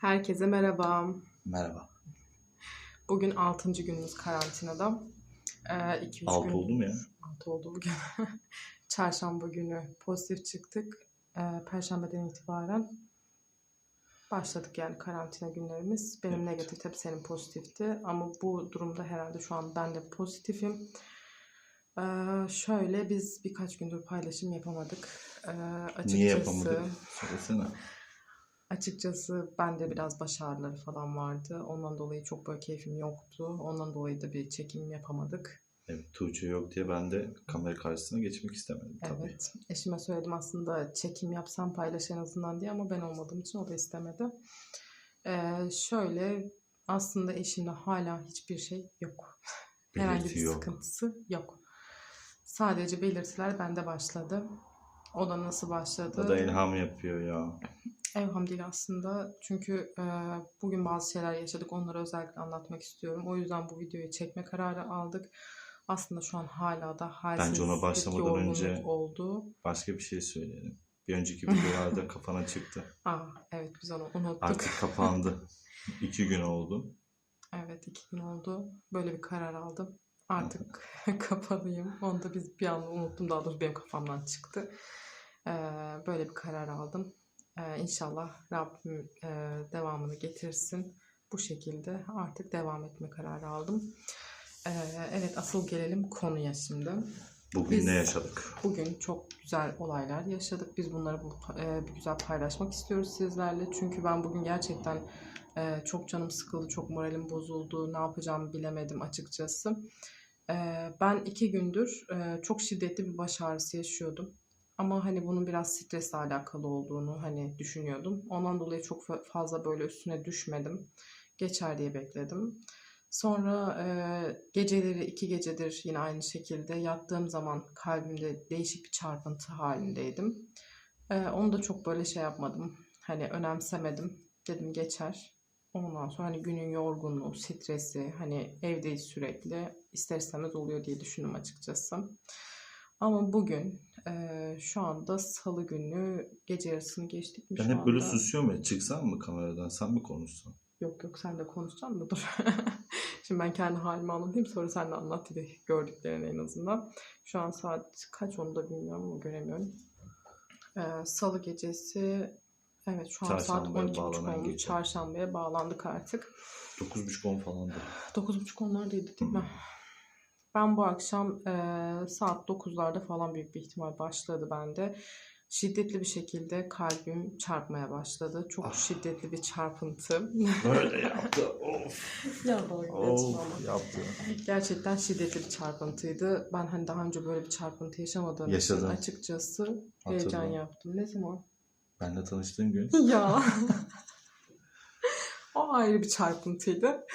Herkese merhaba. Merhaba. Bugün 6. günümüz karantinada. 2-3 Altı gün... oldu mu ya? 6 oldu bugün. Çarşamba günü pozitif çıktık. Ee, Perşembeden itibaren başladık yani karantina günlerimiz. Benim Evet. negatif tabii senin pozitifti. Ama bu durumda herhalde şu an ben de pozitifim. Ee, şöyle biz birkaç gündür paylaşım yapamadık. Ee, açıkçası, Niye yapamadık? Söylesene. Açıkçası bende biraz baş ağrıları falan vardı. Ondan dolayı çok böyle keyfim yoktu. Ondan dolayı da bir çekim yapamadık. Evet, Tuğçe yok diye ben de kamera karşısına geçmek istemedim tabii. Evet. Eşime söyledim aslında çekim yapsam paylaş en azından diye ama ben olmadığım için o da istemedi. Ee, şöyle aslında eşimde hala hiçbir şey yok. Herhangi Belirti bir yok. sıkıntısı yok. Sadece belirtiler bende başladı. O da nasıl başladı? O da ilham yapıyor ya. Evham değil aslında. Çünkü e, bugün bazı şeyler yaşadık. Onları özellikle anlatmak istiyorum. O yüzden bu videoyu çekme kararı aldık. Aslında şu an hala da halsizlik, ona başlamadan önce- oldu. Başka bir şey söyleyelim. Bir önceki videolarda kafana çıktı. Aa, evet biz onu unuttuk. Artık kapandı. İki gün oldu. Evet iki gün oldu. Böyle bir karar aldım. Artık kapalıyım. Onu da biz bir anda unuttum. Daha doğrusu benim kafamdan çıktı. Böyle bir karar aldım. Ee, inşallah Rabbim e, devamını getirsin. Bu şekilde artık devam etme kararı aldım. Evet asıl gelelim konuya şimdi. Bugün Biz- ne yaşadık? Bugün çok güzel olaylar yaşadık. Biz bunları bu, e, bir güzel paylaşmak istiyoruz sizlerle. Çünkü ben bugün gerçekten e, çok canım sıkıldı, çok moralim bozuldu. Ne yapacağımı bilemedim açıkçası. E, ben iki gündür e, çok şiddetli bir baş ağrısı yaşıyordum. Ama hani bunun biraz stresle alakalı olduğunu hani düşünüyordum. Ondan dolayı çok fa- fazla böyle üstüne düşmedim. Geçer diye bekledim. Sonra e, geceleri iki gecedir yine aynı şekilde yattığım zaman kalbimde değişik bir çarpıntı halindeydim. E, onu da çok böyle şey yapmadım. Hani önemsemedim. Dedim geçer. Ondan sonra hani günün yorgunluğu, stresi, hani evdeyiz sürekli ister istemez oluyor diye düşündüm açıkçası. Ama bugün e, şu anda salı günü gece yarısını geçtik mi Ben şu hep böyle anda? susuyorum ya. Çıksan mı kameradan? Sen mi konuşsan? Yok yok sen de konuşacaksın mı? Dur. Şimdi ben kendi halimi anlatayım sonra sen de anlat de gördüklerini en azından. Şu an saat kaç onu da bilmiyorum ama göremiyorum. Ee, Salı gecesi evet şu an saat Çarşambaya 12.30 bağlanan olmuş. gece. Çarşambaya bağlandık artık. 9.30-10 falandı. 9.30 onlardaydı değil mi? Ben bu akşam e, saat 9'larda falan büyük bir ihtimal başladı bende. Şiddetli bir şekilde kalbim çarpmaya başladı. Çok Ah. şiddetli bir çarpıntı. Böyle yaptı. Of. ya. Of yaptı. Gerçekten şiddetli bir çarpıntıydı. Ben hani daha önce böyle bir çarpıntı yaşamadığım Yaşadın. için açıkçası heyecan Hatırladım. yaptım. Ne zaman? Benle tanıştığın gün. ya. o ayrı bir çarpıntıydı.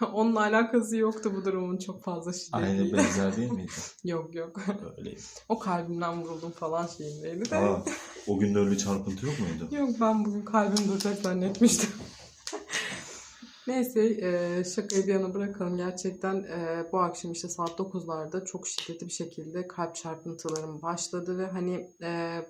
Onunla alakası yoktu bu durumun çok fazla Aynı şiddetliydi. benzer değil miydi? yok yok. Öyle. O kalbimden vuruldum falan şeyindeydi de. Aa, o gün öyle bir çarpıntı yok muydu? Yok ben bugün kalbim duracak zannetmiştim. Neyse e, şakayı bir yana bırakalım. Gerçekten e, bu akşam işte saat 9'larda çok şiddetli bir şekilde kalp çarpıntılarım başladı ve hani e,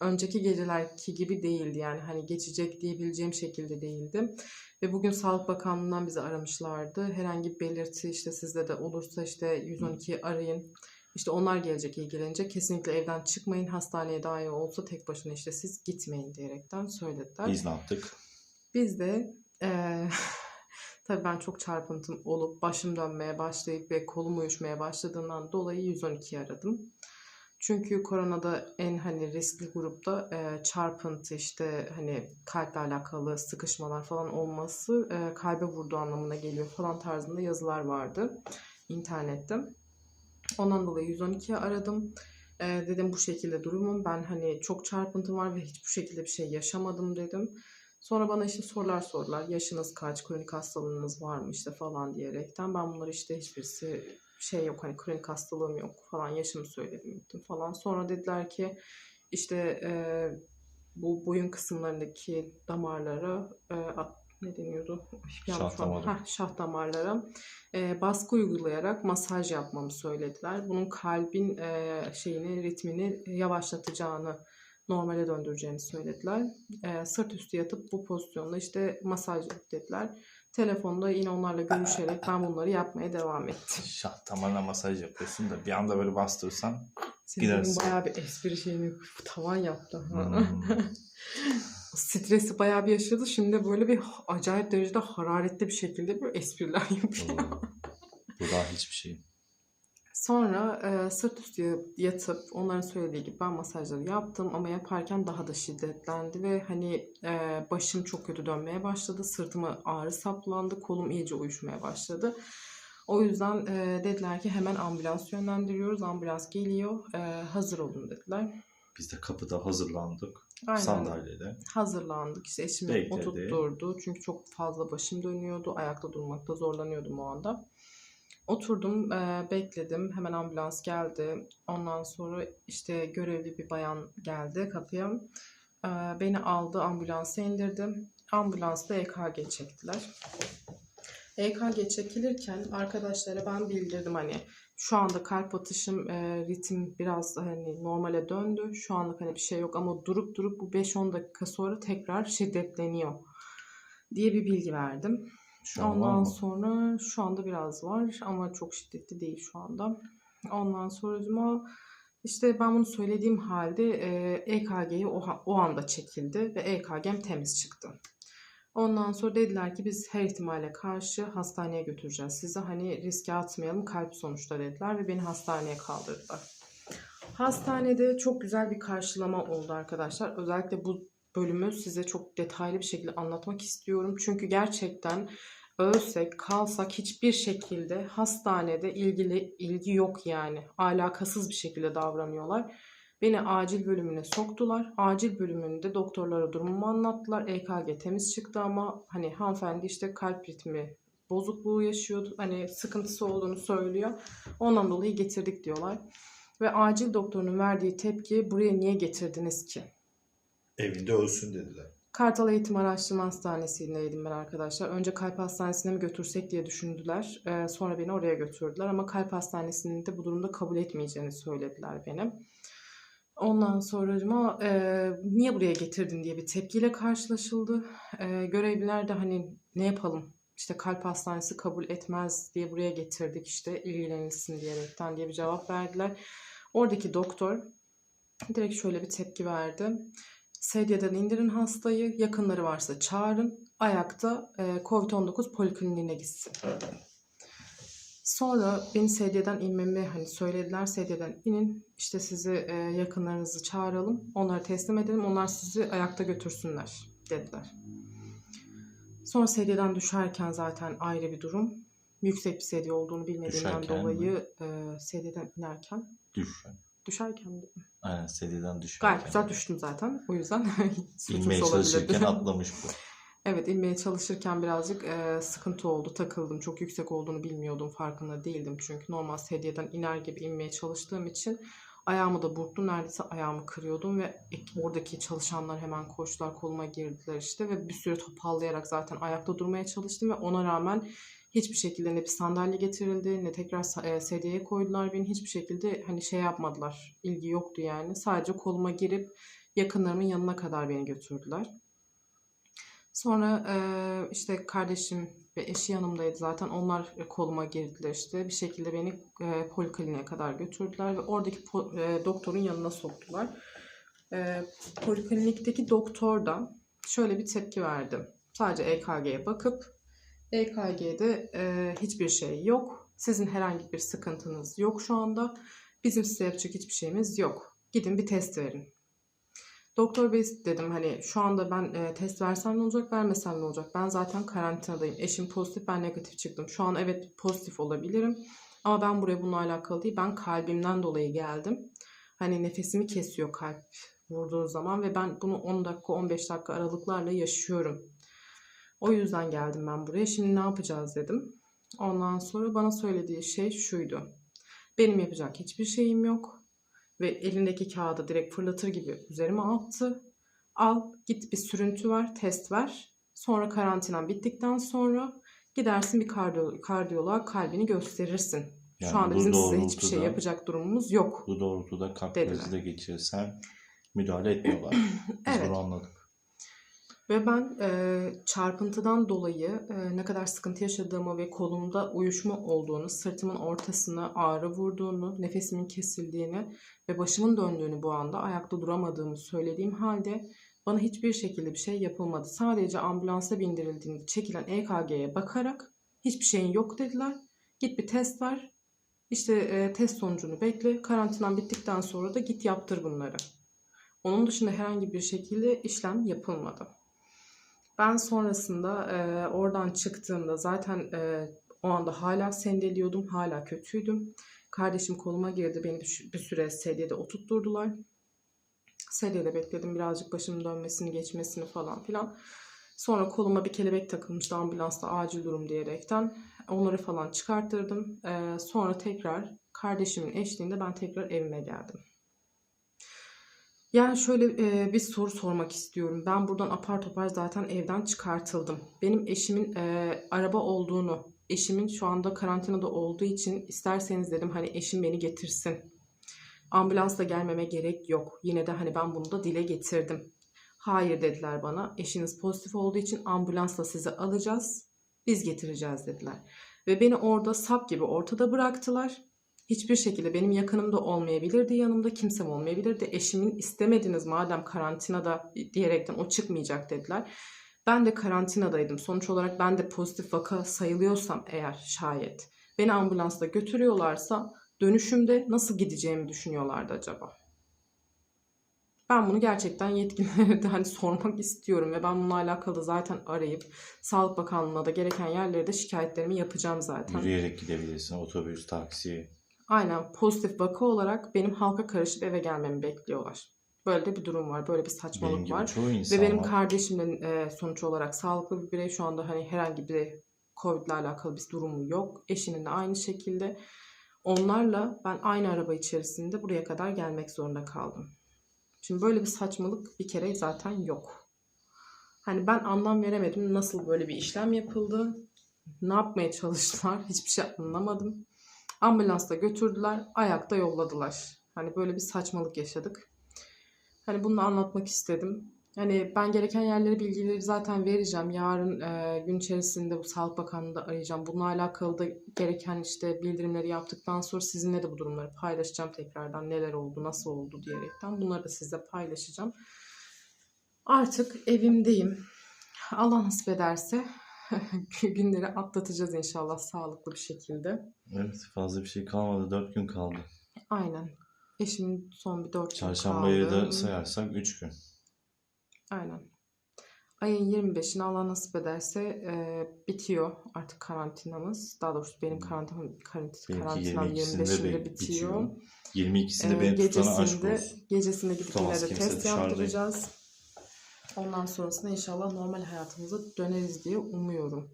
önceki gecelerki gibi değildi yani hani geçecek diyebileceğim şekilde değildi. Ve bugün Sağlık Bakanlığı'ndan bizi aramışlardı. Herhangi bir belirti işte sizde de olursa işte 112 arayın. İşte onlar gelecek ilgilenecek. Kesinlikle evden çıkmayın. Hastaneye dahi olsa tek başına işte siz gitmeyin diyerekten söylediler. Biz ne yaptık? Biz de eee tabii ben çok çarpıntım olup başım dönmeye başlayıp ve kolum uyuşmaya başladığından dolayı 112'yi aradım. Çünkü koronada en hani riskli grupta eee, çarpıntı işte hani kalple alakalı sıkışmalar falan olması eee, kalbe vurduğu anlamına geliyor falan tarzında yazılar vardı internette. Ondan dolayı 112'yi aradım. Eee, dedim bu şekilde durumum. Ben hani çok çarpıntım var ve hiçbir şekilde bir şey yaşamadım dedim. Sonra bana işte sorular sordular. Yaşınız kaç, kronik hastalığınız var mı işte falan diyerekten. Ben bunları işte hiçbirisi şey yok hani kronik hastalığım yok falan yaşımı söyledim falan. Sonra dediler ki işte e, bu boyun kısımlarındaki damarlara e, ne deniyordu? Şah damarı. Heh, şah damarlara e, baskı uygulayarak masaj yapmamı söylediler. Bunun kalbin e, şeyini, ritmini yavaşlatacağını normale döndüreceğini söylediler. Ee, sırt üstü yatıp bu pozisyonda işte masaj dediler. Telefonda yine onlarla görüşerek ben bunları yapmaya devam ettim. Şahtamarla masaj yapıyorsun da bir anda böyle bastırsan. Senin Gidersin. bayağı bir espri şeyini tavan yaptı. Hmm. Stresi bayağı bir yaşadı. Şimdi böyle bir acayip derecede hararetli bir şekilde böyle espriler yapıyor. Bu daha hiçbir şey. Sonra e, sırt üstü yatıp onların söylediği gibi ben masajları yaptım ama yaparken daha da şiddetlendi ve hani e, başım çok kötü dönmeye başladı. Sırtıma ağrı saplandı, kolum iyice uyuşmaya başladı. O yüzden e, dediler ki hemen ambulans yönlendiriyoruz. Ambulans geliyor. E, hazır olun dediler. Biz de kapıda hazırlandık. Aynen. Sandalyede. Hazırlandık. İşte Bekledi. oturtturdu. Çünkü çok fazla başım dönüyordu. Ayakta durmakta zorlanıyordum o anda. Oturdum, e, bekledim. Hemen ambulans geldi. Ondan sonra işte görevli bir bayan geldi kapıya. E, beni aldı, ambulansa indirdi. Ambulansta EKG çektiler. EKG çekilirken arkadaşlara ben bildirdim hani şu anda kalp atışım e, ritim biraz hani normale döndü. Şu anlık hani bir şey yok ama durup durup bu 5-10 dakika sonra tekrar şiddetleniyor diye bir bilgi verdim. Şu an Ondan sonra şu anda biraz var ama çok şiddetli değil şu anda. Ondan sonra işte ben bunu söylediğim halde e, EKG'yi o, o anda çekildi ve EKG'm temiz çıktı. Ondan sonra dediler ki biz her ihtimale karşı hastaneye götüreceğiz sizi. Hani riske atmayalım kalp sonuçta dediler ve beni hastaneye kaldırdılar. Hastanede çok güzel bir karşılama oldu arkadaşlar. Özellikle bu bölümü size çok detaylı bir şekilde anlatmak istiyorum. Çünkü gerçekten ölsek, kalsak hiçbir şekilde hastanede ilgili ilgi yok yani. Alakasız bir şekilde davranıyorlar. Beni acil bölümüne soktular. Acil bölümünde doktorlara durumumu anlattılar. EKG temiz çıktı ama hani hanımefendi işte kalp ritmi bozukluğu yaşıyordu. Hani sıkıntısı olduğunu söylüyor. Ondan dolayı getirdik diyorlar. Ve acil doktorunun verdiği tepki buraya niye getirdiniz ki? Evinde ölsün dediler. Kartal Eğitim Araştırma Hastanesi'ndeydim ben arkadaşlar. Önce kalp hastanesine mi götürsek diye düşündüler. Ee, sonra beni oraya götürdüler ama kalp hastanesinin de bu durumda kabul etmeyeceğini söylediler benim. Ondan sonra e, niye buraya getirdin diye bir tepkiyle karşılaşıldı. E, görevliler de hani ne yapalım işte kalp hastanesi kabul etmez diye buraya getirdik işte ilgilenilsin diyerekten diye bir cevap verdiler. Oradaki doktor direkt şöyle bir tepki verdi. Sedyeden indirin hastayı, yakınları varsa çağırın, ayakta e, COVID-19 polikliniğine gitsin. Sonra beni sedyeden inmemi hani söylediler sedyeden inin işte sizi e, yakınlarınızı çağıralım onları teslim edelim onlar sizi ayakta götürsünler dediler. Sonra sedyeden düşerken zaten ayrı bir durum. Yüksek bir sedye olduğunu bilmediğimden Düşerken dolayı e, sedyeden inerken Düş. Düşerken Aynen sediden düşerken. gayet güzel düştüm zaten o yüzden olabilirdi. çalışırken atlamış bu. Evet inmeye çalışırken birazcık e, sıkıntı oldu. Takıldım. Çok yüksek olduğunu bilmiyordum. Farkında değildim. Çünkü normal sedyeden iner gibi inmeye çalıştığım için ayağımı da burktum. Neredeyse ayağımı kırıyordum ve oradaki çalışanlar hemen koştular. Koluma girdiler işte ve bir süre topallayarak zaten ayakta durmaya çalıştım ve ona rağmen hiçbir şekilde ne bir sandalye getirildi ne tekrar e, sedyeye koydular beni. Hiçbir şekilde hani şey yapmadılar. İlgi yoktu yani. Sadece koluma girip yakınlarımın yanına kadar beni götürdüler. Sonra eee, işte kardeşim ve eşi yanımdaydı zaten. Onlar koluma girdiler işte. Bir şekilde beni eee polikliniğe kadar götürdüler ve oradaki po- eee, doktorun yanına soktular. Eee poliklinikteki doktor da şöyle bir tepki verdi. Sadece EKG'ye bakıp EKG'de eee, hiçbir şey yok. Sizin herhangi bir sıkıntınız yok şu anda. Bizim size yapacak hiçbir şeyimiz yok. Gidin bir test verin. Doktor bey dedim hani şu anda ben e, test versem ne olacak vermesem ne olacak? Ben zaten karantinadayım. Eşim pozitif ben negatif çıktım. Şu an evet pozitif olabilirim. Ama ben buraya bununla alakalı değil. Ben kalbimden dolayı geldim. Hani nefesimi kesiyor kalp vurduğu zaman ve ben bunu 10 dakika 15 dakika aralıklarla yaşıyorum. O yüzden geldim ben buraya. Şimdi ne yapacağız dedim. Ondan sonra bana söylediği şey şuydu. Benim yapacak hiçbir şeyim yok ve elindeki kağıdı direkt fırlatır gibi üzerime attı. Al git bir sürüntü ver, test ver. Sonra karantinan bittikten sonra gidersin bir kardiyo kardiyoloğa kalbini gösterirsin. Yani Şu anda bizim size hiçbir şey yapacak durumumuz yok. Bu doğrultuda kalp krizi de geçirsen müdahale etmiyorlar. Evet. bunu anladık. Ve ben e, çarpıntıdan dolayı e, ne kadar sıkıntı yaşadığımı ve kolumda uyuşma olduğunu, sırtımın ortasına ağrı vurduğunu, nefesimin kesildiğini ve başımın döndüğünü bu anda ayakta duramadığımı söylediğim halde bana hiçbir şekilde bir şey yapılmadı. Sadece ambulansa bindirildiğinde çekilen EKG'ye bakarak hiçbir şeyin yok dediler. Git bir test ver. İşte e, test sonucunu bekle. Karantinan bittikten sonra da git yaptır bunları. Onun dışında herhangi bir şekilde işlem yapılmadı. Ben sonrasında e, oradan çıktığımda zaten e, o anda hala sendeliyordum, hala kötüydüm. Kardeşim koluma girdi, beni bir, sü- bir süre sedyede oturtturdular. Sedyede bekledim birazcık başımın dönmesini, geçmesini falan filan. Sonra koluma bir kelebek takılmıştı ambulansta acil durum diyerekten. Onları falan çıkarttırdım. E, sonra tekrar kardeşimin eşliğinde ben tekrar evime geldim. Yani şöyle e, bir soru sormak istiyorum. Ben buradan apar topar zaten evden çıkartıldım. Benim eşimin e, araba olduğunu, eşimin şu anda karantinada olduğu için isterseniz dedim hani eşim beni getirsin. Ambulansla gelmeme gerek yok. Yine de hani ben bunu da dile getirdim. Hayır dediler bana. Eşiniz pozitif olduğu için ambulansla sizi alacağız. Biz getireceğiz dediler. Ve beni orada sap gibi ortada bıraktılar. Hiçbir şekilde benim yakınımda olmayabilirdi, yanımda kimsem olmayabilirdi. Eşimin istemediniz madem karantinada diyerekten o çıkmayacak dediler. Ben de karantinadaydım. Sonuç olarak ben de pozitif vaka sayılıyorsam eğer şayet beni ambulansla götürüyorlarsa dönüşümde nasıl gideceğimi düşünüyorlardı acaba? Ben bunu gerçekten yetkililere de hani sormak istiyorum ve ben bununla alakalı zaten arayıp Sağlık Bakanlığı'na da gereken yerlere de şikayetlerimi yapacağım zaten. Yürüyerek gidebilirsin. Otobüs, taksi. Aynen pozitif vaka olarak benim halka karışıp eve gelmemi bekliyorlar. Böyle de bir durum var. Böyle bir saçmalık var. Ve benim var. kardeşim de e, sonuç olarak sağlıklı bir birey. Şu anda hani herhangi bir Covid ile alakalı bir durumu yok. Eşinin de aynı şekilde. Onlarla ben aynı araba içerisinde buraya kadar gelmek zorunda kaldım. Şimdi böyle bir saçmalık bir kere zaten yok. Hani ben anlam veremedim nasıl böyle bir işlem yapıldı. Ne yapmaya çalıştılar hiçbir şey anlamadım. Ambulansla götürdüler, ayakta yolladılar. Hani böyle bir saçmalık yaşadık. Hani bunu anlatmak istedim. Hani ben gereken yerlere bilgileri zaten vereceğim. Yarın e, gün içerisinde bu Sağlık Bakanlığı'nı da arayacağım. Bununla alakalı da gereken işte bildirimleri yaptıktan sonra sizinle de bu durumları paylaşacağım tekrardan. Neler oldu, nasıl oldu diyerekten. Bunları da sizle paylaşacağım. Artık evimdeyim. Allah nasip ederse günleri atlatacağız inşallah sağlıklı bir şekilde. Evet fazla bir şey kalmadı. 4 gün kaldı. Aynen. Eşimin son bir dört gün Çarşambayı kaldı. da sayarsak 3 gün. Aynen. Ayın 25'ine Allah nasip ederse e, bitiyor artık karantinamız. Daha doğrusu benim karantinam, karant- Benimki karantinam 22'sinde 25'inde be- bitiyor. bitiyor. 22'sinde Ee, beni tutana aşk gecesinde, olsun. gecesinde gidip yine de test yaptıracağız. Ondan sonrasında inşallah normal hayatımıza döneriz diye umuyorum.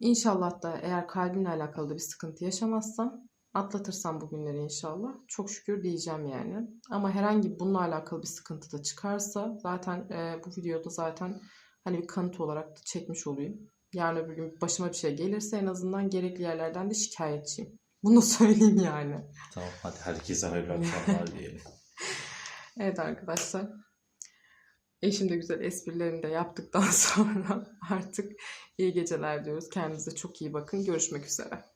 İnşallah da eğer kalbimle alakalı da bir sıkıntı yaşamazsam atlatırsam bu günleri inşallah. Çok şükür diyeceğim yani. Ama herhangi bununla alakalı bir sıkıntı da çıkarsa zaten e, bu videoda zaten hani bir kanıt olarak da çekmiş olayım. Yarın öbür gün başıma bir şey gelirse en azından gerekli yerlerden de şikayetçiyim. Bunu söyleyeyim yani. Tamam hadi herkese hayırlı akşamlar diyelim. Evet arkadaşlar. Eşim de güzel esprilerini de yaptıktan sonra artık iyi geceler diyoruz. Kendinize çok iyi bakın. Görüşmek üzere.